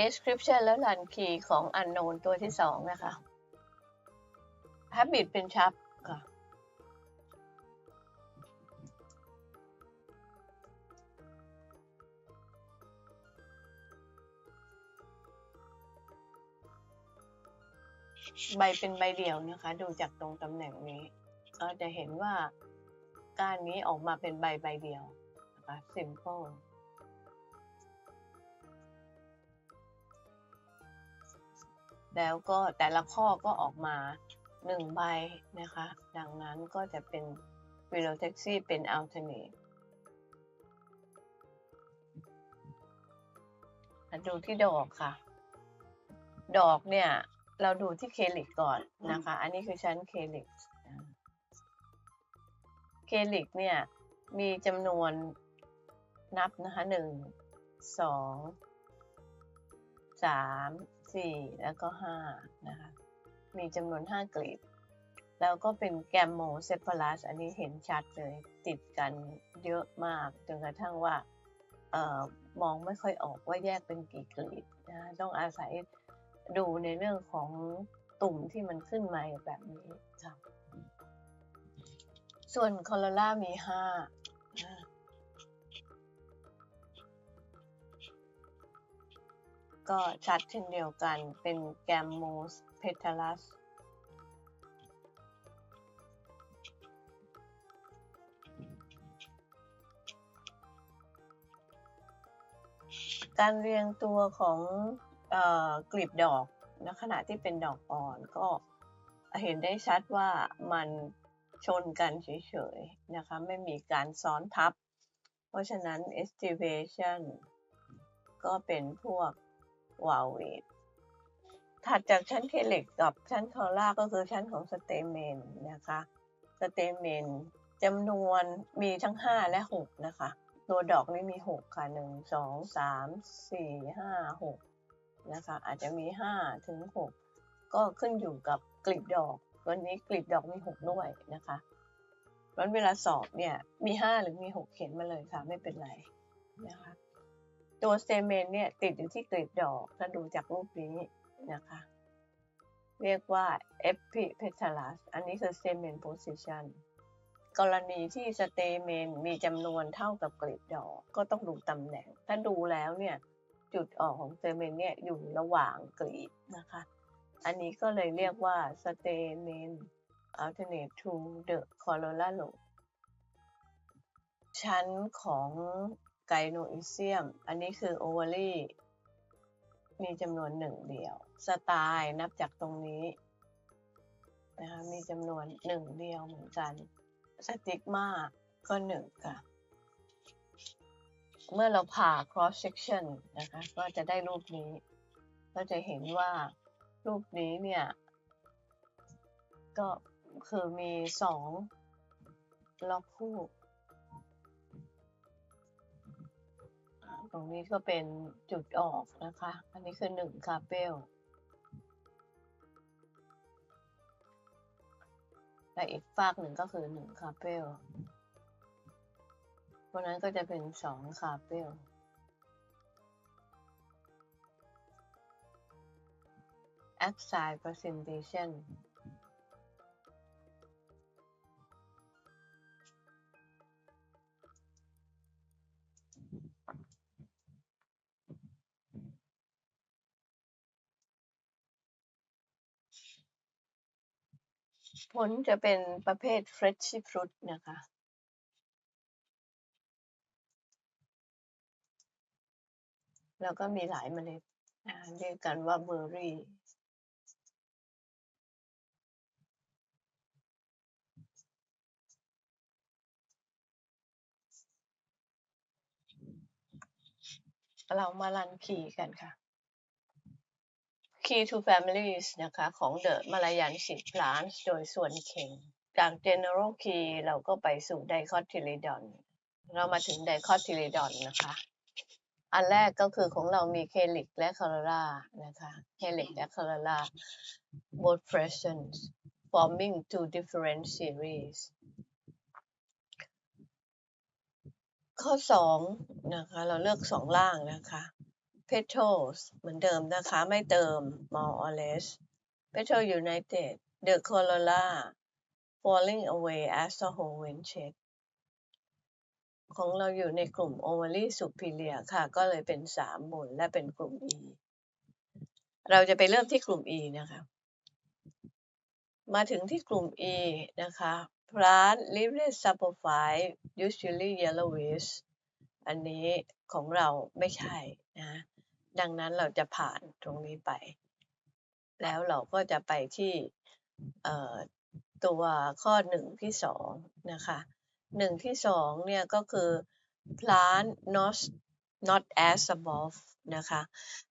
description แล้ว run key ของ unknown ตัวที่สองนะคะ habit เป็น sharp ค่ะ ใบเป็นใบเดียวนะคะ ดูจากตรงตำแหน่งนี้ ก็จะเห็นว่าก้านนี้ออกมาเป็นใบใบเดียวนะคะ simple แล้วก็แต่ละข้อก็ออกมาหนึ่งใบนะคะ ดังนั้นก็จะเป็น v e l o t a xi เป็น alternate มาดูที่ดอกค่ะ ดอกเนี่ย เราดูที่เคลิกก่อนนะคะ อันนี้คือชั้นเคลิกเคลิกเนี่ย มีจำนวนนับนะคะหนึ่งสองสาม สี่แล้วก็ห้านะคะ มีจำนวนห้ากลีบ แล้วก็เป็นแกมโมเซปลัส อันนี้เห็นชัดเลย ติดกันเยอะมาก จนกระทั่งว่าออมองไม่ค่อยออกว่าแยกเป็นกี่กลีบนะ ต้องอาศัยดูในเรื่องของตุ่มที่มันขึ้นมาแบบนี้ค่ะส่วนคอลลามี 5 ก็ชัดเช่นเดียวกันเป็นแกมโมสเพทลัสการเรียงตัวของออกลีบดอกในขณะที่เป็นดอกอ่อนก็เห็นได้ชัดว่ามันชนกันเฉยๆนะคะไม่มีการซ้อนทับ เพราะฉะนั้น estivation ก็เป็นพวก วาเวตถัดจากชั้นเคเล็กกับชั้นคอล่าก็คือชั้นของสเตเมนนะคะ สเตเมนจำนวนมีทั้ง 5 และ 6 นะคะ ตัวดอกนี่มี 6 ค่ะ 1 2 3 4 5 6 นะคะ อาจจะมี 5 ถึง 6 ก็ขึ้นอยู่กับกลีบดอกวันนี้กลีบดอกมี 6 ด้วยนะคะเพราะเวลาสอบเนี่ยมี 5 หรือมี 6 เขียนมาเลยค่ะ ไม่เป็นไรนะคะ ตัวสเตเมนเนี่ยติดอยู่ที่กลีบดอกถ้าดูจากรูปนี้นะคะ เรียกว่า epipetalas อันนี้คือ stamen position กรณีที่สเตเมนมีจำนวนเท่ากับกลีบดอกก็ต้องดูตำแหน่ง ถ้าดูแล้วเนี่ยจุดออกของสเตเมนเนี่ยอยู่ระหว่างกลีบนะคะ อันนี้ก็เลยเรียกว่า stamen alternate to the corolla lobe ชั้นของ ไกโนอิเซียม อันนี้คือโอเวอรี่มีจำนวนหนึ่งเดียว สไตล์นับจากตรงนี้นะคะมีจำนวนหนึ่งเดียวเหมือนกัน สติกมาก็หนึ่งค่ะ เมื่อเราผ่า cross section นะคะ ก็จะได้รูปนี้ก็จะเห็นว่ารูปนี้เนี่ย ก็คือมีสองล็อกคู่ ตรงนี้ก็เป็นจุดออกนะคะ อันนี้คือหนึ่งคาเปลและอีกฝากหนึ่งก็คือหนึ่งคาเปลเพราะนั้นก็จะเป็นสองคาเปล axile presentation ผลจะเป็นประเภท Freshy Fruit นะคะแล้วก็มีหลายเมล็ดเรียกกันว่าเบอร์รี่ เรามารันคีย์กันค่ะ Key to Families นะคะของ The Malayansi Plants โดยส่วนเข่งจาก General Key เราก็ไปสู่ Dicotyledon เรามาถึง Dicotyledon นะคะ อันแรกก็คือของเรามีเคลิกและคาร์รานะคะเคลิกและคาร์รา both present forming two different series ข้อสองนะคะ เราเลือกสองล่างนะคะ petals เหมือนเดิมนะคะ ไม่เติม more or less petal united the corolla falling away as the whole wind shed ของเราอยู่ในกลุ่ม ovary superior ค่ะ ก็เลยเป็นสามบนและเป็นกลุ่ม E เราจะไปเริ่มที่กลุ่ม E นะคะ มาถึงที่กลุ่ม E นะคะ plant leaflet saprophyte usually yellowish อันนี้ของเราไม่ใช่นะ ดังนั้นเราจะผ่านตรงนี้ไป แล้วเราก็จะไปที่ตัวข้อหนึ่งที่สองนะคะหนึ่งที่สองเนี่ยก็คือ plant not not as above นะคะ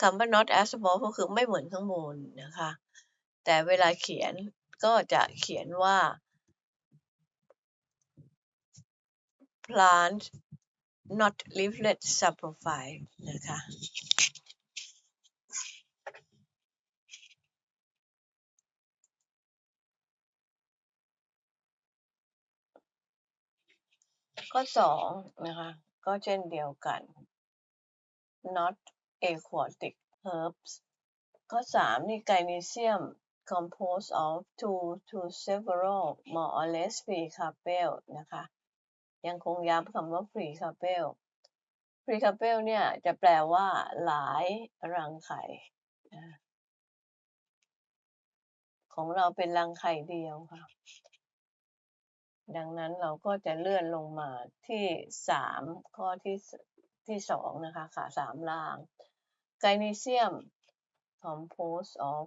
คำว่า not as above ก็คือไม่เหมือนข้างบนนะคะ แต่เวลาเขียนก็จะเขียนว่า plant not leaflet subprofile นะคะ ข้อสองนะคะ ก็เช่นเดียวกัน not aquatic herbs ข้อสามนี่ไกนีเซียม composed of two to several more or less free carpel นะคะ ยังคงย้ำคำว่า free carpel free carpel เนี่ยจะแปลว่าหลายรังไข่ของเราเป็นรังไข่เดียวค่ะ ดังนั้นเราก็จะเลื่อนลงมาที่สามข้อที่ที่สองนะคะค่ะสามล่าง Gynecium composed of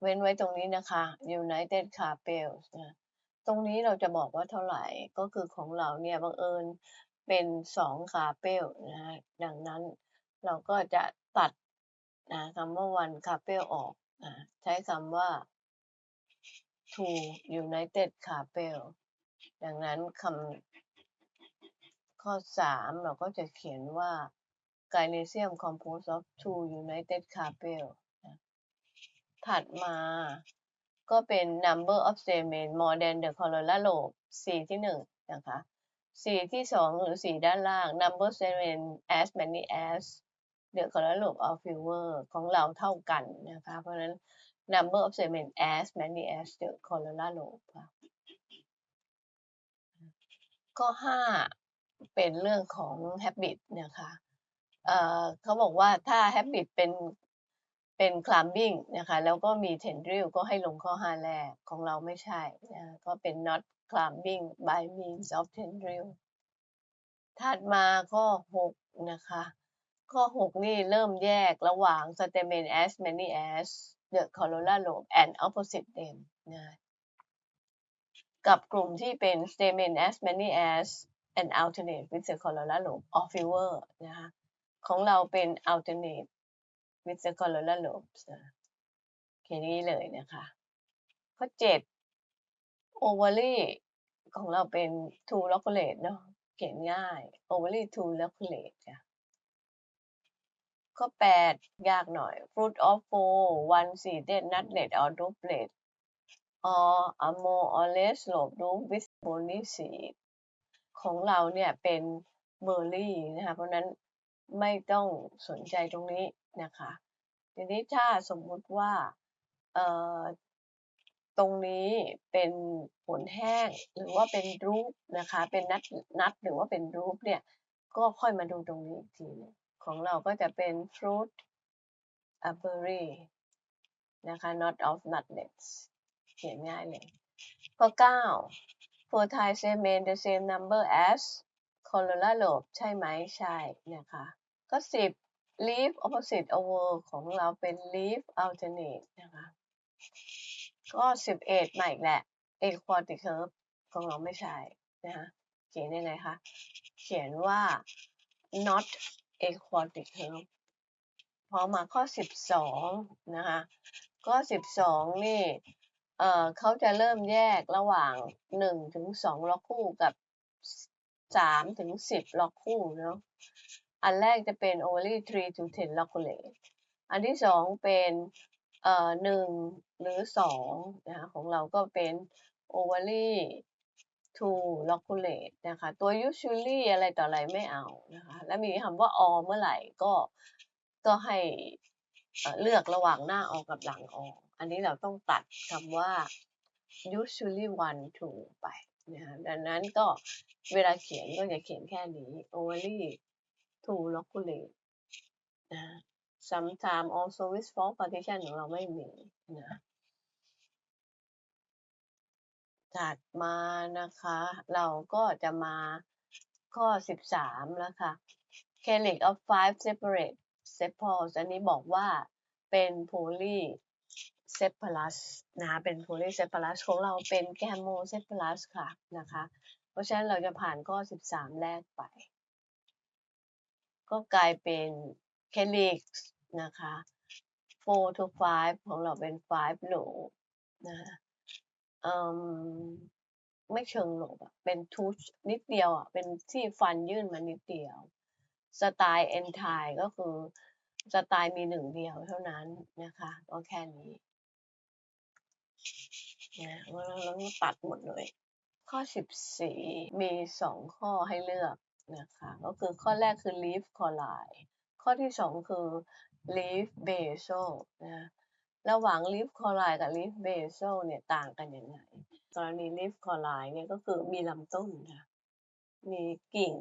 เว้นไว้ตรงนี้นะคะ United Carpels นะตรงนี้เราจะบอกว่าเท่าไหร่ก็คือของเราเนี่ยบังเอิญเป็นสองคาเปลนะะดังนั้นเราก็จะตัดนะคำว่า one คาเปลออกนะใช้คำว่า to united carpel ดังนั้นคำข้อสามเราก็จะเขียนว่า Gynecium composed of two united carpel ถัดมาก็เป็น number of stamen more than the corolla lobe C ที่หนึ่งนะคะ C ที่สองหรือ C ด้านล่าง number of stamen as many as the corolla lobe of fewer ของเราเท่ากันนะคะ เพราะฉะนั้น number of stamen as many as the corolla lobe ค่ะข้อห้าเป็นเรื่องของ habit นะคะเขาบอกว่าถ้า habit เป็นเป็น climbing นะคะ แล้วก็มี tendril ก็ให้ลงข้อ 5 แรก ของเราไม่ใช่นะก็เป็น not climbing by means of tendril ถัดมาข้อ 6 นะคะ ข้อ 6 นี่เริ่มแยกระหว่าง statement as many as the corolla lobe and opposite them นะกับกลุ่มที่เป็น stamen as many as and alternate with the corolla lobe or fewer นะคะของเราเป็น alternate with the corolla lobes นะแค่นี้เลยนะคะข้อเจ็ด ovary ของเราเป็น two loculate เนาะเขียนง่าย ovary two loculate ค่ะ ข้อแปดยากหน่อย fruit of four one seeded nutlet or doublet or a more or less lobe roof with bony seed ของเราเนี่ยเป็นเบอร์รี่นะคะเพราะนั้นไม่ต้องสนใจตรงนี้นะคะทีนี้ถ้าสมมุติว่าตรงนี้เป็นผลแห้งหรือว่าเป็นรูปนะคะ เป็นนัดนัดหรือว่าเป็นรูปเนี่ย ก็ค่อยมาดูตรงนี้อีกทีนึง ของเราก็จะเป็น fruit a b e r y นะคะ not of nutlets เขียนง่ายเลยข้อ9 fertile semen the same number as corolla lobe ใช่ไหมใช่นะคะก็ 10 leaf opposite over ของเราเป็น leaf alternate นะคะก็ 11ใหม่อีกแหละ aquatic curve ของเราไม่ใช่นะคะเขียนยังไงคะ เขียนว่า not aquatic curve พอมาข้อ 12 นะคะก็12 นี่เอ่อเขาจะเริ่มแยกระหว่าง 1 ถึง 2 ล็อกคู่กับ 3 ถึง 10 ล็อกคู่เนาะ อันแรกจะเป็น ovary 3 to 10 loculate อันที่สองเป็นเอ่อหนึ่งหรือสองนะคะของเราก็เป็น ovary to loculate นะคะ ตัว usually อะไรต่ออะไรไม่เอานะคะ แล้วมีคำว่า all เมื่อไหร่ก็ก็ให้เลือกระหว่างหน้าออกกับหลังออก อันนี้เราต้องตัดคำว่า usually one to ไปนะคะดังนั้นก็เวลาเขียนก็จะเขียนแค่นี้ overly to loculate นะ sometime also with false partition ของเราไม่มีนะ ถัดมานะคะ เราก็จะมาข้อ 13 แล้วค่ะ Calic of five separate sepals อันนี้บอกว่าเป็น polycephalus นะคะเป็น polycephalus ของเราเป็น gamocephalus ค่ะนะคะ เพราะฉะนั้นเราจะผ่านข้อ 13 แรกไป ก็กลายเป็น calyx นะคะ four to five ของเราเป็น five lobe นะคะ เอิ่มไม่เชิงหลบอะเป็นทูชนิดเดียวอะเป็นที่ฟันยื่นมานิดเดียว สไตล์เอนไทก็คือสไตล์มีหนึ่งเดียวเท่านั้นนะคะก็แค่นี้นะแล้วเราก็ตัดหมดเลย ข้อ 14 มี 2 ข้อให้เลือกนะคะก็คือข้อแรกคือ leaf c o l l i ข้อที่ 2 คือ leaf basal นะ ระหว่าง leaf collide กับ leaf basal เนี่ยต่างกันยังไงกรณี leaf collide เนี่ยก็คือมีลำต้นค่ะมีกิ่ง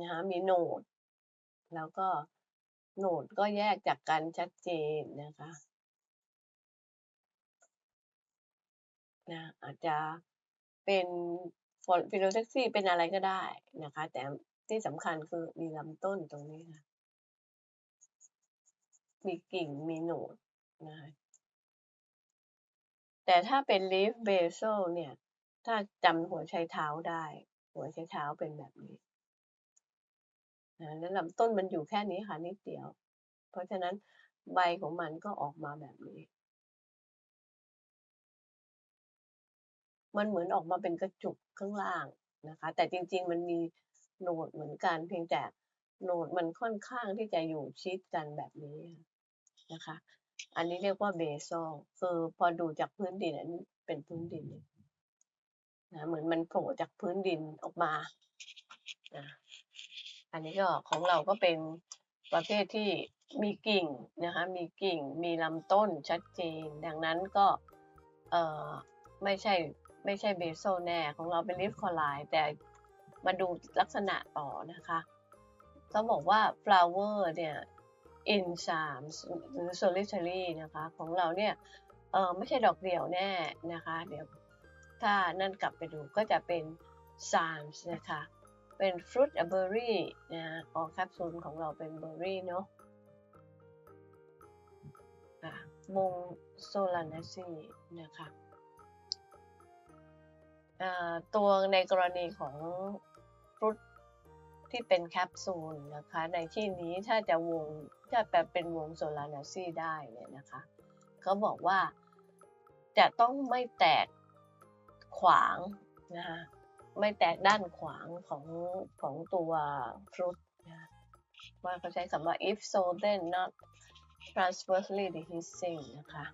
นะคะมีโหนด แล้วก็โหนดก็แยกจากกันชัดเจนนะคะนะอาจจะเป็นฟิโลเซ็กซี่เป็นอะไรก็ได้นะคะ แต่ที่สำคัญคือมีลำต้นตรงนี้ค่ะ มีกิ่งมีโหนดนะคะ แต่ถ้าเป็น leaf basal เนี่ย ถ้าจำหัวไชเท้าได้ หัวไชเท้าเป็นแบบนี้นะแล้วลำต้นมันอยู่แค่นี้ค่ะนิดเดียว เพราะฉะนั้นใบของมันก็ออกมาแบบนี้ มันเหมือนออกมาเป็นกระจุกข้างล่างนะคะ แต่จริง ๆ มันมีโหนดเหมือนกันเพียงแต่โหนดมันค่อนข้างที่จะอยู่ชิดกันแบบนี้นะคะ อันนี้เรียกว่าเบซอลคือพอดูจากพื้นดินอันนี้เป็นพื้นดินนะเหมือนมันโผล่จากพื้นดินออกมานะอันนี้ก็ของเราก็เป็นประเภทที่มีกิ่งนะคะ มีกิ่ง มีลำต้นชัดเจน ดังนั้นก็เออไม่ใช่ไม่ใช่เบโซแน่ของเราเป็นลิฟคอไลน์แต่มาดูลักษณะต่อนะคะ เขาบอกว่า flower เนี่ย in s a m s หรือ solitary นะคะของเราเนี่ยเออไม่ใช่ดอกเดี่ยวแน่นะคะ เดี๋ยวถ้านั่นกลับไปดูก็จะเป็น s a m s นะคะ เป็น fruit a berry นะออกแคปซูลของเราเป็นเบอร์รี่เนาะอะวงโซลานาซีนะคะตัวในกรณีของฟรุต ที่เป็นแคปซูลนะคะ ในที่นี้ถ้าจะวงถ้าแปลเป็นวงโซลานาซีได้เนี่ยนะคะเขาบอกว่าจะต้องไม่แตกขวางนะคะไม่แตกด้านขวางของของตัวฟรุตนะว่าเขาใช้คำว่า if so then not transversely dehiscing นะคะ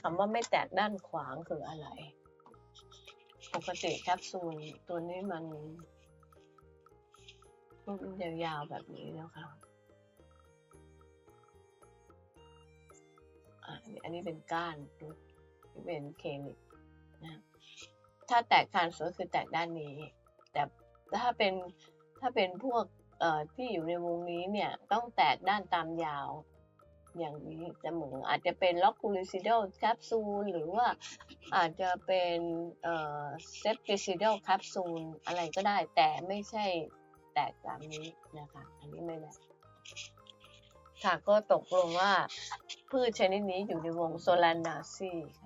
คำว่าไม่แตกด้านขวางคืออะไร ปกติแคปซูลตัวนี้มัน ยาวๆแบบนี้นะคะอันนี้เป็นก้านเป็นเคนิกนะถ้าแตกคานสวยคือแตกด้านนี้ แต่ถ้าเป็นถ้าเป็นพวกเอ่อที่อยู่ในวงนี้เนี่ยต้องแตกด้านตามยาวอย่างนี้จะเสมออาจจะเป็นล็อกคูลิซิด a ลแคปซูลหรือว่าอาจจะเป็นเอ่อเซปติซิด a ลแคปซูลอะไรก็ได้แต่ไม่ใช่ แตกตามนี้นะคะอันนี้ไม่ได้ค่ะก็ตกลงว่าพืชชนิดนี้อยู่ในวงโซลานาซีค่ะ